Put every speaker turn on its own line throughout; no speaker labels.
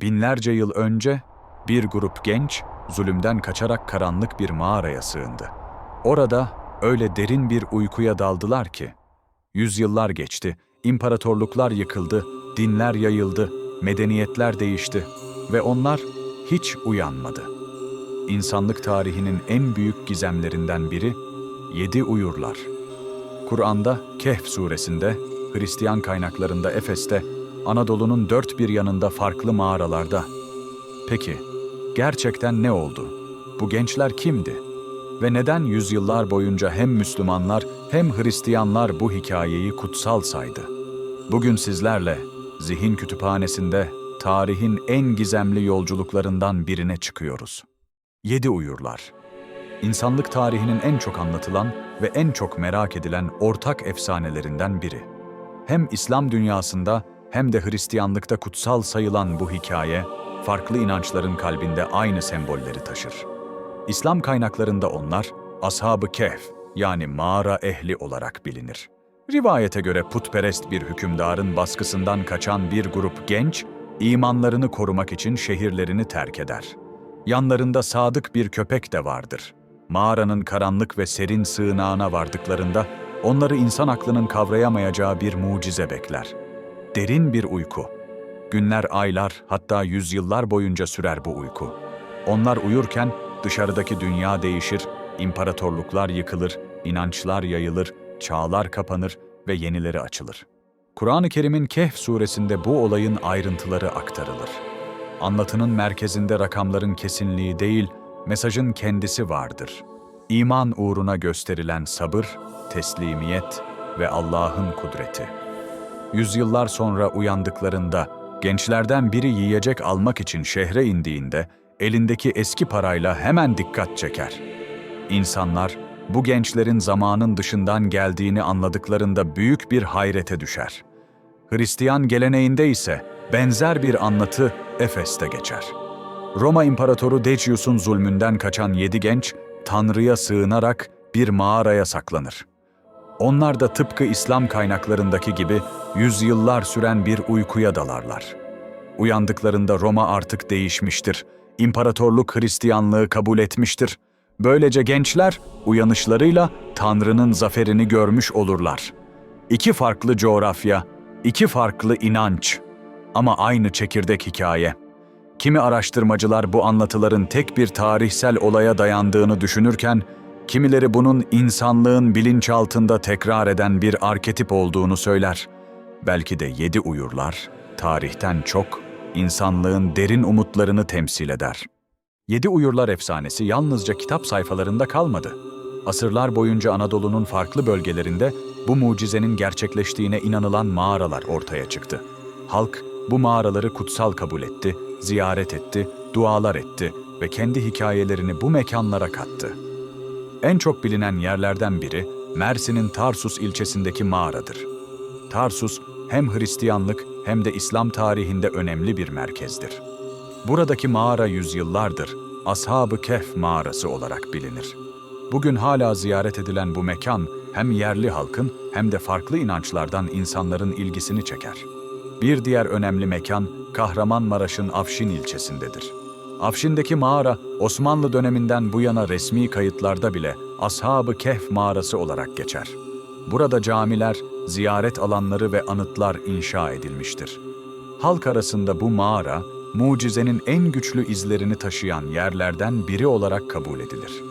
Binlerce yıl önce bir grup genç zulümden kaçarak karanlık bir mağaraya sığındı. Orada öyle derin bir uykuya daldılar ki yüzyıllar geçti, imparatorluklar yıkıldı, dinler yayıldı, medeniyetler değişti ve onlar hiç uyanmadı. İnsanlık tarihinin en büyük gizemlerinden biri yedi uyurlar. Kur'an'da Kehf suresinde, Hristiyan kaynaklarında Efes'te, Anadolu'nun dört bir yanında farklı mağaralarda. Peki, gerçekten ne oldu? Bu gençler kimdi? Ve neden yüzyıllar boyunca hem Müslümanlar hem Hristiyanlar bu hikayeyi kutsal saydı? Bugün sizlerle Zihin Kütüphanesi'nde tarihin en gizemli yolculuklarından birine çıkıyoruz. Yedi Uyurlar İnsanlık tarihinin en çok anlatılan ve en çok merak edilen ortak efsanelerinden biri. Hem İslam dünyasında hem de Hristiyanlıkta kutsal sayılan bu hikaye, farklı inançların kalbinde aynı sembolleri taşır. İslam kaynaklarında onlar, Ashab-ı Kehf yani mağara ehli olarak bilinir. Rivayete göre putperest bir hükümdarın baskısından kaçan bir grup genç, imanlarını korumak için şehirlerini terk eder. Yanlarında sadık bir köpek de vardır. Mağaranın karanlık ve serin sığınağına vardıklarında onları insan aklının kavrayamayacağı bir mucize bekler. Derin bir uyku. Günler, aylar, hatta yüzyıllar boyunca sürer bu uyku. Onlar uyurken dışarıdaki dünya değişir, imparatorluklar yıkılır, inançlar yayılır, çağlar kapanır ve yenileri açılır. Kur'an-ı Kerim'in Kehf suresinde bu olayın ayrıntıları aktarılır. Anlatının merkezinde rakamların kesinliği değil, mesajın kendisi vardır. İman uğruna gösterilen sabır, teslimiyet ve Allah'ın kudreti. Yüzyıllar sonra uyandıklarında gençlerden biri yiyecek almak için şehre indiğinde elindeki eski parayla hemen dikkat çeker. İnsanlar bu gençlerin zamanın dışından geldiğini anladıklarında büyük bir hayrete düşer. Hristiyan geleneğinde ise benzer bir anlatı Efes'te geçer. Roma İmparatoru Decius'un zulmünden kaçan yedi genç, Tanrı'ya sığınarak bir mağaraya saklanır. Onlar da tıpkı İslam kaynaklarındaki gibi yüzyıllar süren bir uykuya dalarlar. Uyandıklarında Roma artık değişmiştir. İmparatorluk Hristiyanlığı kabul etmiştir. Böylece gençler uyanışlarıyla Tanrı'nın zaferini görmüş olurlar. İki farklı coğrafya, iki farklı inanç ama aynı çekirdek hikaye. Kimi araştırmacılar bu anlatıların tek bir tarihsel olaya dayandığını düşünürken, kimileri bunun insanlığın bilinçaltında tekrar eden bir arketip olduğunu söyler. Belki de yedi uyurlar, tarihten çok, insanlığın derin umutlarını temsil eder. Yedi Uyurlar efsanesi yalnızca kitap sayfalarında kalmadı. Asırlar boyunca Anadolu'nun farklı bölgelerinde bu mucizenin gerçekleştiğine inanılan mağaralar ortaya çıktı. Halk bu mağaraları kutsal kabul etti, ziyaret etti, dualar etti ve kendi hikayelerini bu mekanlara kattı. En çok bilinen yerlerden biri Mersin'in Tarsus ilçesindeki mağaradır. Tarsus hem Hristiyanlık hem de İslam tarihinde önemli bir merkezdir. Buradaki mağara yüzyıllardır Ashab-ı Kehf mağarası olarak bilinir. Bugün hala ziyaret edilen bu mekan hem yerli halkın hem de farklı inançlardan insanların ilgisini çeker. Bir diğer önemli mekan Kahramanmaraş'ın Afşin ilçesindedir. Afşin'deki mağara Osmanlı döneminden bu yana resmi kayıtlarda bile Ashab-ı Kehf mağarası olarak geçer. Burada camiler, ziyaret alanları ve anıtlar inşa edilmiştir. Halk arasında bu mağara, mucizenin en güçlü izlerini taşıyan yerlerden biri olarak kabul edilir.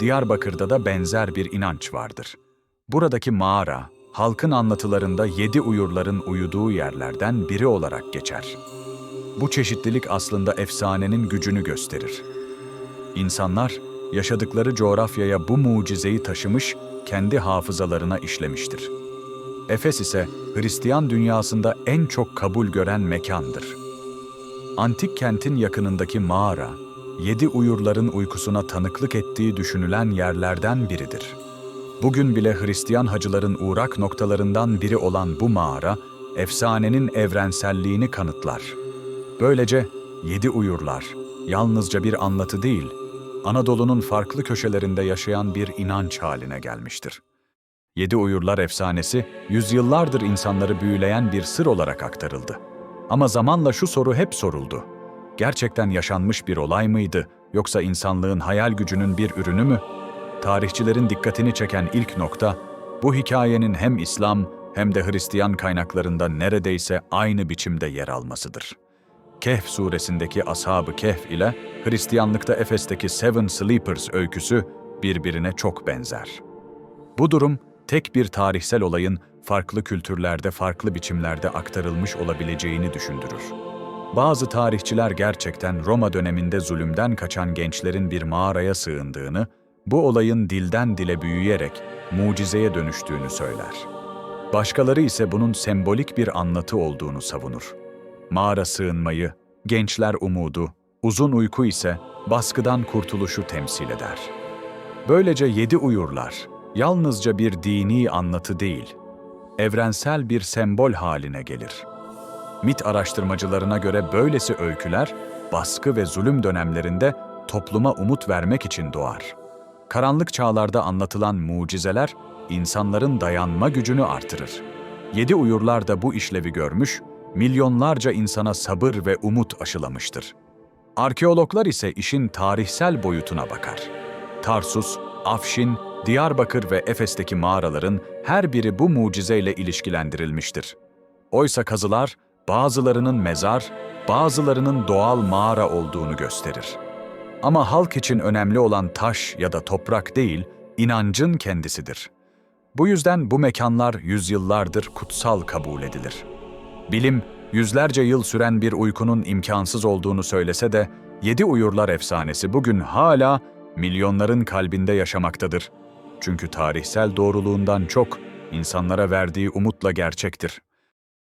Diyarbakır'da da benzer bir inanç vardır. Buradaki mağara, halkın anlatılarında yedi uyurların uyuduğu yerlerden biri olarak geçer. Bu çeşitlilik aslında efsanenin gücünü gösterir. İnsanlar, yaşadıkları coğrafyaya bu mucizeyi taşımış, kendi hafızalarına işlemiştir. Efes ise Hristiyan dünyasında en çok kabul gören mekandır. Antik kentin yakınındaki mağara, yedi uyurların uykusuna tanıklık ettiği düşünülen yerlerden biridir. Bugün bile Hristiyan hacıların uğrak noktalarından biri olan bu mağara, efsanenin evrenselliğini kanıtlar. Böylece yedi uyurlar, yalnızca bir anlatı değil, Anadolu'nun farklı köşelerinde yaşayan bir inanç haline gelmiştir. Yedi Uyurlar efsanesi, yüzyıllardır insanları büyüleyen bir sır olarak aktarıldı. Ama zamanla şu soru hep soruldu. gerçekten yaşanmış bir olay mıydı yoksa insanlığın hayal gücünün bir ürünü mü? Tarihçilerin dikkatini çeken ilk nokta bu hikayenin hem İslam hem de Hristiyan kaynaklarında neredeyse aynı biçimde yer almasıdır. Kehf suresindeki Ashab-ı Kehf ile Hristiyanlıkta Efes'teki Seven Sleepers öyküsü birbirine çok benzer. Bu durum tek bir tarihsel olayın farklı kültürlerde farklı biçimlerde aktarılmış olabileceğini düşündürür. Bazı tarihçiler gerçekten Roma döneminde zulümden kaçan gençlerin bir mağaraya sığındığını, bu olayın dilden dile büyüyerek mucizeye dönüştüğünü söyler. Başkaları ise bunun sembolik bir anlatı olduğunu savunur. Mağara sığınmayı, gençler umudu, uzun uyku ise baskıdan kurtuluşu temsil eder. Böylece yedi uyurlar, yalnızca bir dini anlatı değil, evrensel bir sembol haline gelir. Mit araştırmacılarına göre böylesi öyküler, baskı ve zulüm dönemlerinde topluma umut vermek için doğar. Karanlık çağlarda anlatılan mucizeler, insanların dayanma gücünü artırır. Yedi uyurlar da bu işlevi görmüş, milyonlarca insana sabır ve umut aşılamıştır. Arkeologlar ise işin tarihsel boyutuna bakar. Tarsus, Afşin, Diyarbakır ve Efes'teki mağaraların her biri bu mucizeyle ilişkilendirilmiştir. Oysa kazılar bazılarının mezar, bazılarının doğal mağara olduğunu gösterir. Ama halk için önemli olan taş ya da toprak değil, inancın kendisidir. Bu yüzden bu mekanlar yüzyıllardır kutsal kabul edilir. Bilim, yüzlerce yıl süren bir uykunun imkansız olduğunu söylese de, Yedi Uyurlar efsanesi bugün hala milyonların kalbinde yaşamaktadır. Çünkü tarihsel doğruluğundan çok insanlara verdiği umutla gerçektir.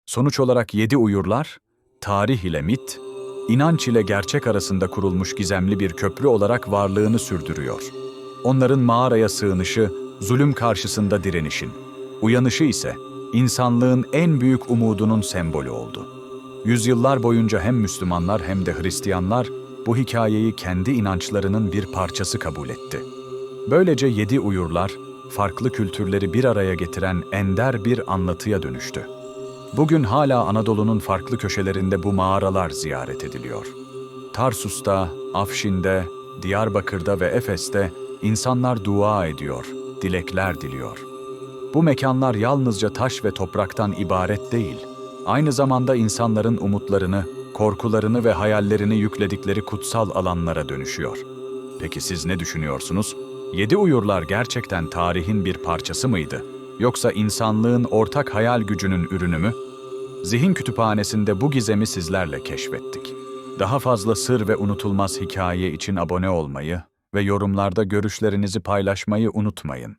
Sonuç olarak Yedi Uyurlar, tarih ile mit, inanç ile gerçek arasında kurulmuş gizemli bir köprü olarak varlığını sürdürüyor. Onların mağaraya sığınışı, zulüm karşısında direnişin, uyanışı ise insanlığın en büyük umudunun sembolü oldu. Yüzyıllar boyunca hem Müslümanlar hem de Hristiyanlar bu hikayeyi kendi inançlarının bir parçası kabul etti. Böylece yedi uyurlar, farklı kültürleri bir araya getiren ender bir anlatıya dönüştü. Bugün hala Anadolu'nun farklı köşelerinde bu mağaralar ziyaret ediliyor. Tarsus'ta, Afşin'de, Diyarbakır'da ve Efes'te insanlar dua ediyor, dilekler diliyor. Bu mekanlar yalnızca taş ve topraktan ibaret değil, aynı zamanda insanların umutlarını, korkularını ve hayallerini yükledikleri kutsal alanlara dönüşüyor. Peki siz ne düşünüyorsunuz? Yedi uyurlar gerçekten tarihin bir parçası mıydı? Yoksa insanlığın ortak hayal gücünün ürünü mü? Zihin Kütüphanesi'nde bu gizemi sizlerle keşfettik. Daha fazla sır ve unutulmaz hikaye için abone olmayı ve yorumlarda görüşlerinizi paylaşmayı unutmayın.